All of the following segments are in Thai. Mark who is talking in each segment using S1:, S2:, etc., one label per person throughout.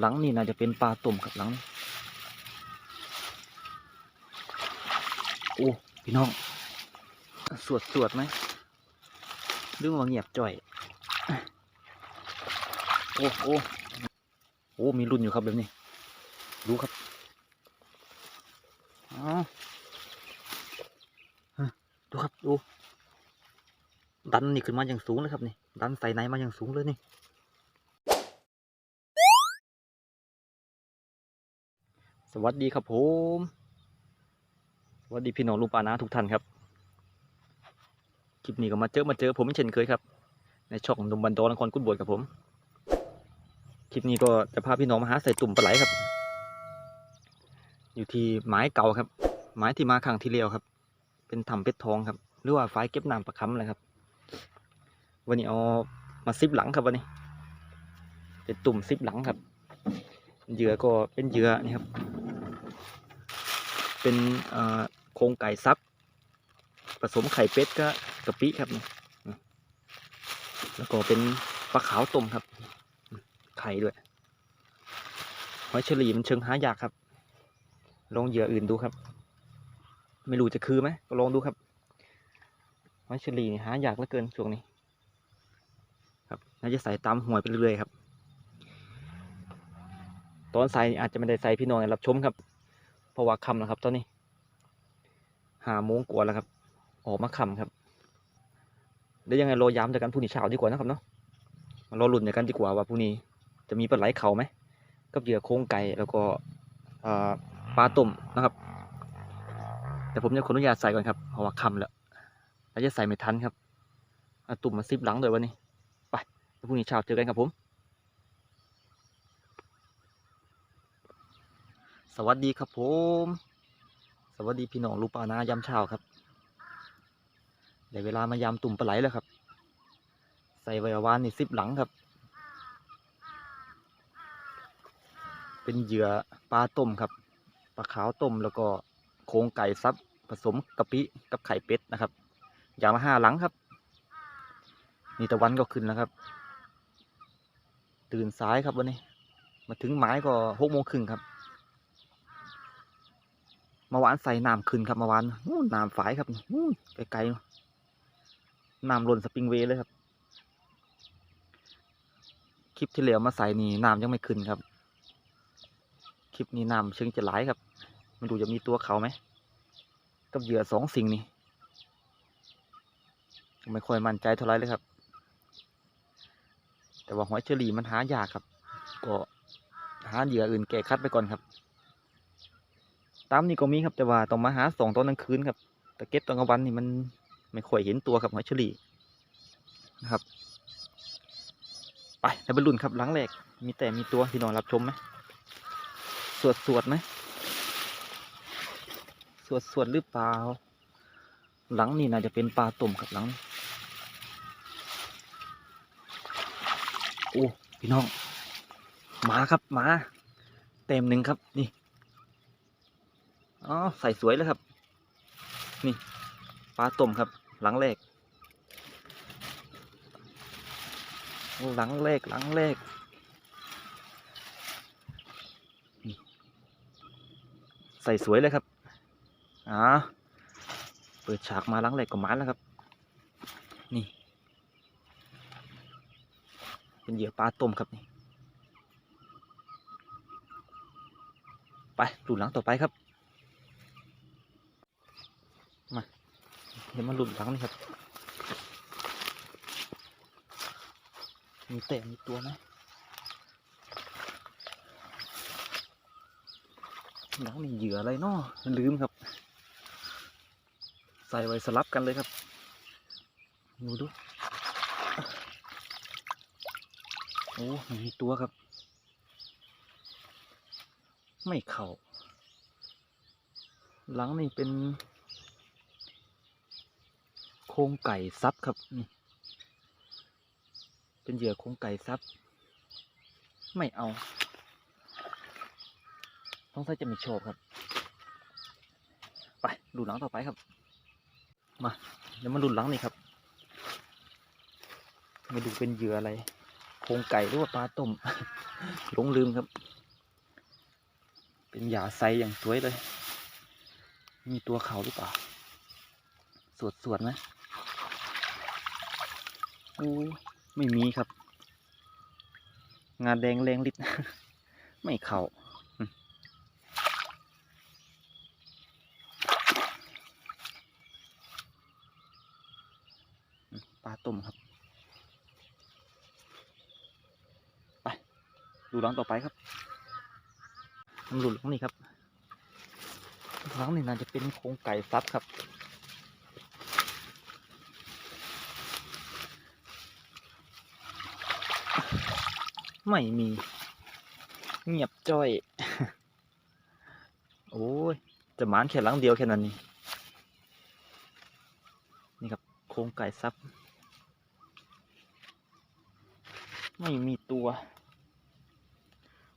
S1: หลังนี่น่าจะเป็นปลาตุ่มครับหลัง โอ้ พี่น้อง สวดสวดไหมเรื่องว่าเงียบจ่อย โอ้โอ้โอ้ มีรุ่นอยู่ครับแบบนี้ ดูครับอ๋อดูครับ ดู ดันนี่ขึ้นมาอย่างสูงเลยครับนี่ ดันใส่ในมาอย่างสูงเลยนี่ สวัสดีครับผม สวัสดีพี่น้องลุงปานาทุกท่านครับ คลิปนี้ก็มาเจอมาเจอผมเช่นเคยครับ ในช่องนุ่มบันโดนครกุดบวชกับผม คลิปนี้ก็จะพาพี่น้องมาหาใส่ตุ่มปลาไหลครับ อยู่ที่ไม้เก่าครับ ไม้ที่มาครั้งที่เรียวครับ เป็นถ้ำเพชรทองครับ หรือว่าฝายเก็บน้ำประคำเลยครับ วันนี้เอามาซิปหลังครับวันนี้ เป็นตุ่มซิปหลังครับ เหยื่อก็เป็นเหยื่อนี่ครับ เป็นโครงไก่ซับ ผสมไข่เป็ดก็กะปิครับ แล้วก็เป็นปลาขาวต้มครับ ไข่ด้วย หอยเฉลี่มันเชิงหายากครับ ลองเหยื่ออื่นดูครับ ไม่รู้จะคือไหมก็ลองดูครับ หอยเฉลี่หายากเหลือเกินช่วงนี้ ครับน่าจะใส่ตามหวยไปเรื่อยๆครับ ตอนใส่อาจจะไม่ได้ใส่พี่น้องให้รับชมครับ ราะว่าค่ำแล้วครับตอนนี้หาโมงกว่าแล้วครับ ออกมาค่ำครับเดี๋ยวยังไงรอย้ำจากกันพรุ่งนี้เช้าดีกว่านะครับเนาะมารอลุ้นจากกันดีกว่าว่าพรุ่งนี้จะมีปลาไหลเขาไหมกับเหยื่อโครงไก่แล้วก็ปลาต้มนะครับ แต่ผมจะขออนุญาตใส่ก่อนครับเพราะว่าค่ำแล้วแล้วจะใส่ไม่ทันครับตุ่มมาซิบหลังเลยวันนี้ไปแล้วพรุ่งนี้เช้าเจอกันครับผม สวัสดีครับผม สวัสดีพี่น้องลูกปลานายามเช้าครับได้เวลามายามตุ่มปลาไหลแล้วครับ ใส่ไววานนี่ซิบหลังครับ เป็นเหยื่อปลาต้มครับปลาขาวต้มแล้วก็โครงไก่ซับผสมกะปิกับไข่เป็ดนะครับอย่างละห้าหลังครับ นี่ตะวันก็ขึ้นแล้วครับ ตื่นสายครับวันนี้ มาถึงหมายก็หกโมงครึ่งครับ มื่อวานใส่น้ำขึ้นครับเมื่อวานน้ำฝายครับไกลๆน้ำล้นสปริงเวย์เลยครับ คลิปที่เหลือมาใส่นี่น้ำยังไม่ขึ้นครับ คลิปนี้น้ำเชิงจะไหลายครับไม่รู้จะมีตัวเขาไหมกับเหยื่อสองสิ่งนี้ไม่ค่อยมั่นใจเท่าไรเลยครับ แต่ว่าหอยเชอรี่มันหายากครับ ก็หาเหยื่ออื่นแก้คัดไปก่อนครับ ตามนี่ก็มีครับแต่ว่าต้องมาหาสองตอนกลางคืนครับแต่เก็บตอนกลางวันนี่มันไม่ค่อยเห็นตัวครับหอยเชอรี่นะครับ ไปแล้วไปรุ่นครับหลังแรก มีแต่มีตัวพี่น้องรับชมไหมสวดสวดไหมสวดสวดหรือเปล่า หลังนี่น่าจะเป็นปลาตุ่มครับหลังโอ้พี่น้องหมาครับหมาเต็มหนึ่งครับนี่ อ๋อใส่สวยเลยครับ นี่ปลาต้มครับ หลังแรกโอ้หลังแรกหลังแรกใส่สวยเลยครับอ่าเปิดฉากมาหลังแรกก็มาแล้วครับ นี่ เป็นเหยื่อปลาต้มครับนี่ไปดูหลังต่อไปครับ เดี๋ยวมาหลุดหลังนี่ครับ มีเตะมีตัวไหมหลังนี่เหยื่ออะไรเนาะลืมครับ ใส่ไว้สลับกันเลยครับ ดูดู โอ้มีตัวครับ ไม่เข่าหลังนี่เป็น ครงไก่ซับครับนี่เป็นเหยื่อโครงไก่ซับ ไม่เอาต้องใส่จะไม่ชบครับ ไปดูหลังต่อไปครับ มาเดี๋ยวมาดูหลังนี่ครับมาดูเป็นเหยื่ออะไรโครงไก่หรือว่าปลาต้มหลงลืมครับ เป็นหยาไซอย่างสวยเลย มีตัวเขาหรือเปล่า สวดสวดๆไหม โอ้ยไม่มีครับ งานแดงแรงลิดไม่เข่าปลาต้มครับ ไป ดูร้องต่อไปครับมันหลุดตรงนี้ครับร้องนี่น่าจะเป็นโครงไก่ซับครับ ไม่มี เงียบจ้อย โอ้ยจะมานแค่หลังเดียวแค่นั้นนี่นี่ครับโครงไก่ซับ ไม่มีตัว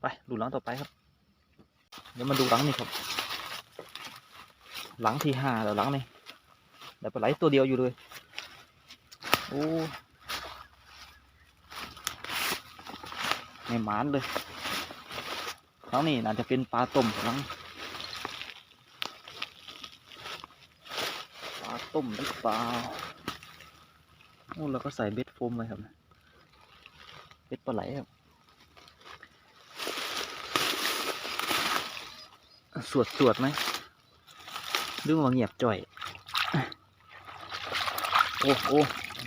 S1: ไปดูหลังต่อไปครับ เดี๋ยวมาดูหลังนี่ครับ หลังที่ห้าแล้วหลังนี่แต่ปลาไหลตัวเดียวอยู่เลย โอ้ ไม่หมานเลยหลังนี่น่าจะเป็นปลาต้มหลังปลาต้มหรือเปล่าโอ้แล้วก็ใส่เบ็ดโฟมไว้ครับเบ็ดปลาไหลครับสวดสวดไหมหรือว่าเงียบจ่อย โอ้โอ้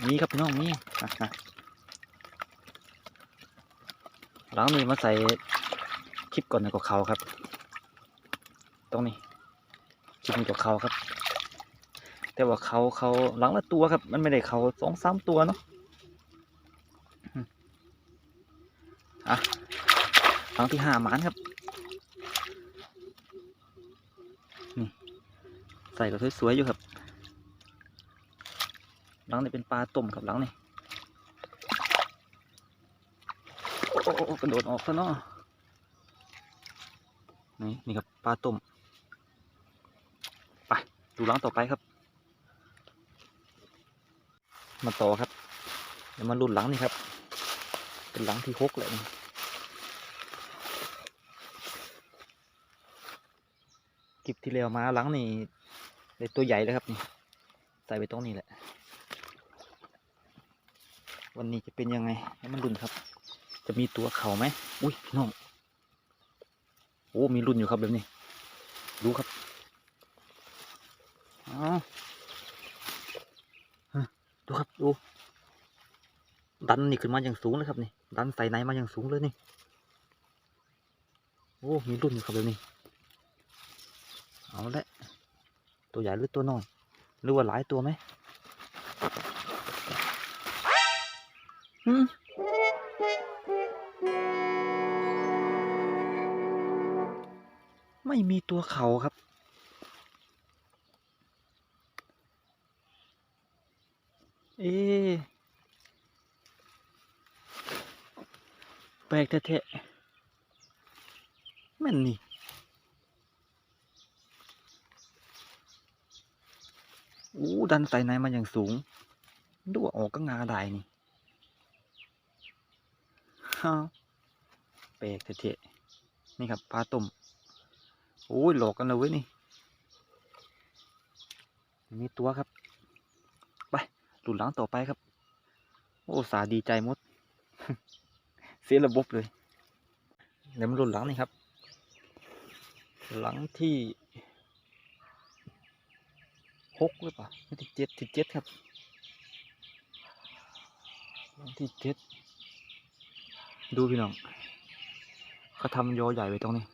S1: มีครับพี่น้องมีอะอะ หลังนี้มาใส่คลิปก่อนในกว่าเขาครับ ตรงนี้คลิปนี้กว่าเขาครับ แต่ว่าเขาเขาหลังละตัวครับ มันไม่ได้เขาสองสามตัวเนาะอะหลังที่ห้ามานครับนี่ใส่ก็สวยๆอยู่ครับหลังนี่เป็นปลาต้มครับหลังนี่โอ้โอ้โอ้ กระโดดออกซะเนาะนี่นี่ครับปลาต้มไปดูหลังต่อไปครับ มาต่อครับ เดี๋ยวมาลุ้นหลังนี่ครับ เป็นหลังที่หกเลยคลิปที่แล้วมาหลังนี่ได้ตัวใหญ่แล้วครับนี่ใส่ไปตรงนี้แหละ วันนี้จะเป็นยังไงให้มันรุนครับ จะมีตัวเขาไหมอุ้ยพี่น้องโอ้มีรุ่นอยู่ครับแบบนี้ ดูครับอ๋อดูครับดูดันนี่ขึ้นมาอย่างสูงเลยครับนี่ดันใส่ในมาอย่างสูงเลยนี่โอ้มีรุ่นอยู่ครับแบบนี้เอาละตัวใหญ่หรือตัวน้อยหรือว่าหลายตัวไหมหืม ไม่มีตัวเขาครับ เอ๊ะแปลกแท้ๆแม่นนี่อู้ดันใส่ในมาอย่างสูงดูว่าออกก็งาได้นี่ฮ่าแปลกเทะนี่ครับปลาต้ม โอ้ยหลอกกันเลยเว้ยนี่มีตัวครับ ไปดูหลังต่อไปครับ โอ้สาดีใจมด เสียระบบเลยเดี๋ยวมาดูหลังนี่ครับ หลังที่หกหรือเปล่าไม่ที่เจ็ดที่เจ็ดครับหลังที่เจ็ดดูพี่น้องเขาทำยอใหญ่ไว้ตรงนี้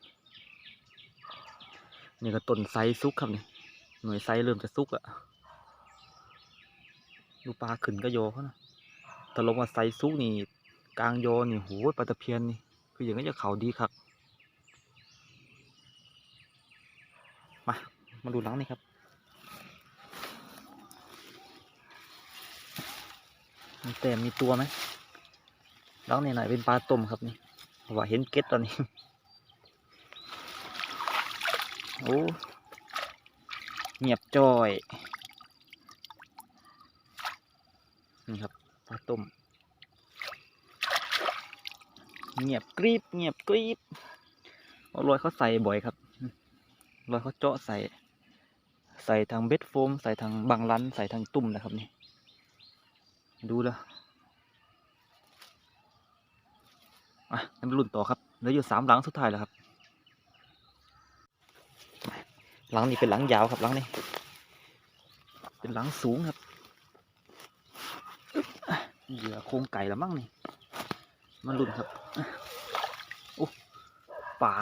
S1: นี่ก็ต้นไซซุกครับนี่หน่วยไซเริ่มจะซุกอะดูปลาขึ้นก็โยเขานะแต่ลงมาไซซุกนี่กลางโยนี่โหปลาตะเพียนนี่ คืออย่างนี้จะเขาดีครับมา มาดูหลังนี่ครับมีแต่มีตัวไหมแล้วเนี่ไหนเป็นปลาต้มครับนี่ว่าเห็นเก็ตตอนนี้ โอ้เงียบจ้อย นี่ครับปลาต้ม เงียบกรีบเงียบกรีบเพราะรอยเขาใส่บ่อยครับรอยเขาเจาะใส่ ใส่ทางเบ็ดโฟม ใส่ทางบางลันใส่ทางตุ่มนะครับนี่ ดูแล้วอะนั่นเป็นรุ่นต่อครับเหลืออยู่สามหลังสุดท้ายแล้วครับ หลังนี้เป็นหลังยาวครับหลังนี้ เป็นหลังสูงครับอึ๊บอะเหยื่อโครงไก่ละมั้งนี่มันรุ่นครับโอ้ป่า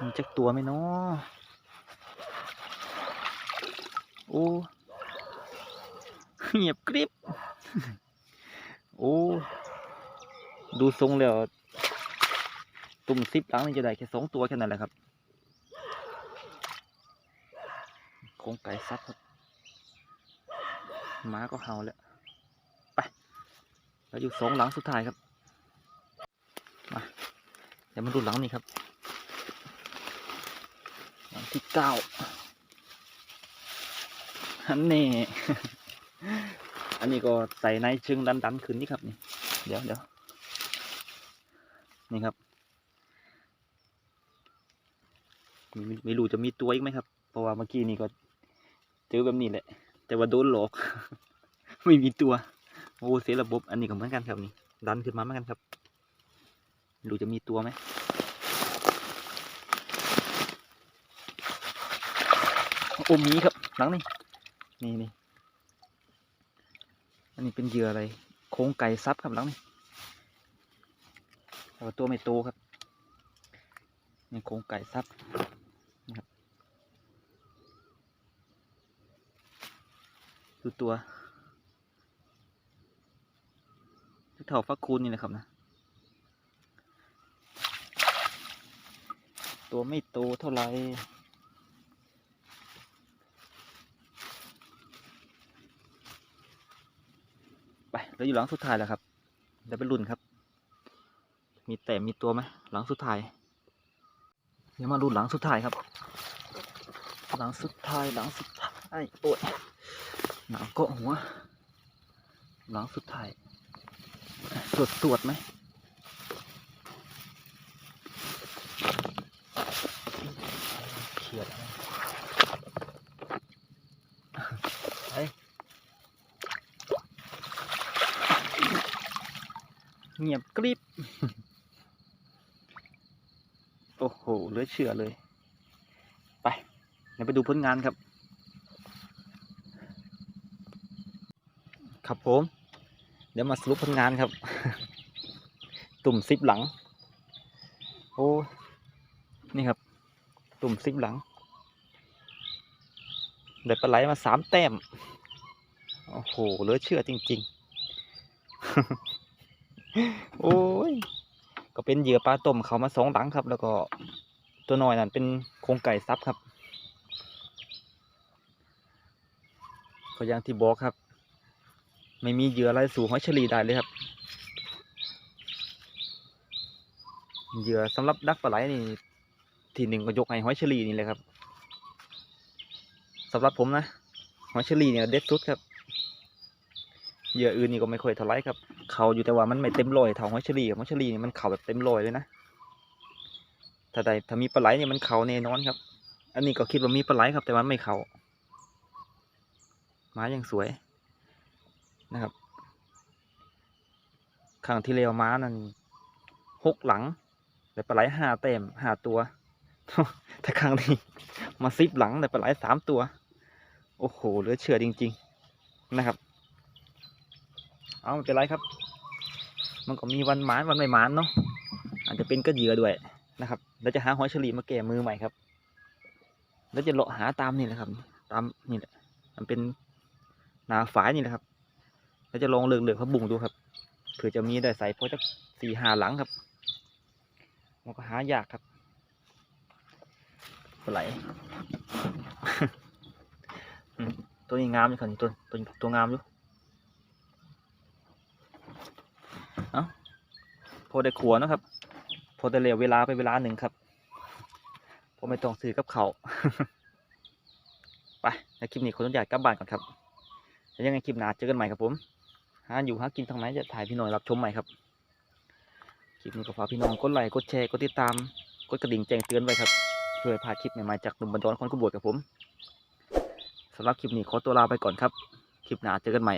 S1: มีจักตัวไหมเนาะโอ้เงียบกริบโอ้ดูทรงแล้ว ตุ่มซิปหลังนี่จะได้แค่สองตัวแค่นั้นแหละครับโคงไก่ซัดครับหมาก็เห่าแล้วไปเราอยู่สองหลังสุดท้ายครับมาเดี๋ยวมาดูหลังนี้ครับ หลังที่เก้าอันนี้ อันนี้ก็ใส่ในเชิงดันดันๆขึ้นนี่ครับนี่ เดี๋ยวเดี๋ยวนี่ครับ ไม่ไม่รู้จะมีตัวอีกไหมครับ เพราะว่าเมื่อกี้นี่ก็เจอแบบนี้แหละ แต่ว่าโดนหลอก ไม่มีตัว โอ้เสียระบบ อันนี้ก็เหมือนกันครับนี่ ดันขึ้นมาเหมือนกันครับรู้จะมีตัวไหมโอ้มีครับหลังนี่นี่นี่อันนี้เป็นเหยื่ออะไร โครงไก่ซับครับหลังนี่แต่ว่าตัวไม่โตครับนี่โครงไก่ซับ ดูตัวเท่าฟักคูณนี่แหละครับนะ ตัวไม่โตเท่าไหร่ไปเราอยู่หลังสุดท้ายแล้วครับเดี๋ยวไปลุ้นครับ มีแต่มีตัวไหมหลังสุดท้าย เดี๋ยวมาลุ้นหลังสุดท้ายครับ หลังสุดท้ายหลังสุดท้ายโอ้ย หนาวเกาะหัวหลังสุดท้ายสวดสวดไหมเขียดไหมไปเงียบกริบโอ้โหเหลือเชื่อเลย ไปเดี๋ยวไปดูผลงานครับ ครับผม เดี๋ยวมาสรุปผลงานครับ ตุ่มซิปหลัง โอ้นี่ครับ ตุ่มซิปหลังได้ปลาไหลมาสามแต้ม โอ้โหเหลือเชื่อจริง ๆ โอ้ย ก็เป็นเหยื่อปลาต้มเขามาสองหลังครับ แล้วก็ตัวน้อยนั่นเป็นโครงไก่ซับครับก็อย่างที่บอกครับ ไม่มีเหยื่ออะไรสู่หอยเฉลีได้เลยครับ เหยื่อสำหรับดักปลาไหลนี่ทีหนึ่งก็ยกให้หอยเฉลีนี่เลยครับสำหรับผมนะหอยเฉลีเนี่ยเด็ดสุดครับเหยื่ออื่นนี่ก็ไม่ค่อยเท่าไรครับ เขาอยู่แต่ว่ามันไม่เต็มร้อยเท่าหอยเฉลีครับหอยเฉลีนี่มันเข่าแบบเต็มร้อยเลยนะถ้าใดถ้ามีปลาไหลเนี่ยมันเข่าแน่นอนครับ อันนี้ก็คิดว่ามีปลาไหลครับ แต่มันไม่เข่าไม้ยังสวย นะครับครั้งที่เร็วม้านั่นหกหลังแต่ปลาไหลห้าเต็มห้าตัวแต่ครั้งนี้มาซิบหลังแต่ปลาไหลสามตัว โอ้โหเหลือเชื่อจริง ๆนะครับ เอาไม่เป็นไรครับ มันก็มีวันหมานวันไม่หมานเนาะอาจจะเป็นก็เหยื่อด้วยนะครับแล้วจะหาหอยเฉลีมาแก้มือใหม่ครับแล้วจะเลาะหาตามนี่แหละครับ ตามนี่แหละมันเป็นหนาฝายนี่แหละครับ แล้วจะลองเลือกเลือกพับบุ้งดูครับเผื่อจะมีได้ใส่พอจะสี่หาหลังครับมันก็หายากครับปลาไหลตัวนี้งามอยู่ครับตัวตัวตัวงามอยู่เอาพอได้ขัวนะครับ พอได้เหลวเวลาไปเวลาหนึ่งครับพอไม่ต้องซื้อกับเขาไปในคลิปนี้ขออนุญาตกลับบ้านก่อนครับแล้วยังไงคลิปหน้าเจอกันใหม่ครับผม หาอยู่หากินทางไหนจะถ่ายพี่น้อยรับชมใหม่ครับคลิปนี้ก็ฝากพี่น้องกดไลค์กดแชร์กดติดตามกดกระดิ่งแจ้งเตือนไว้ครับเพื่อพลาดคลิปใหม่ๆจากหนุ่มบรรจงคนขบวชกับผมสำหรับคลิปนี้ขอตัวลาไปก่อนครับ คลิปหน้าเจอกันใหม่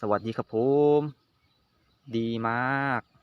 S1: สวัสดีครับผม ดีมาก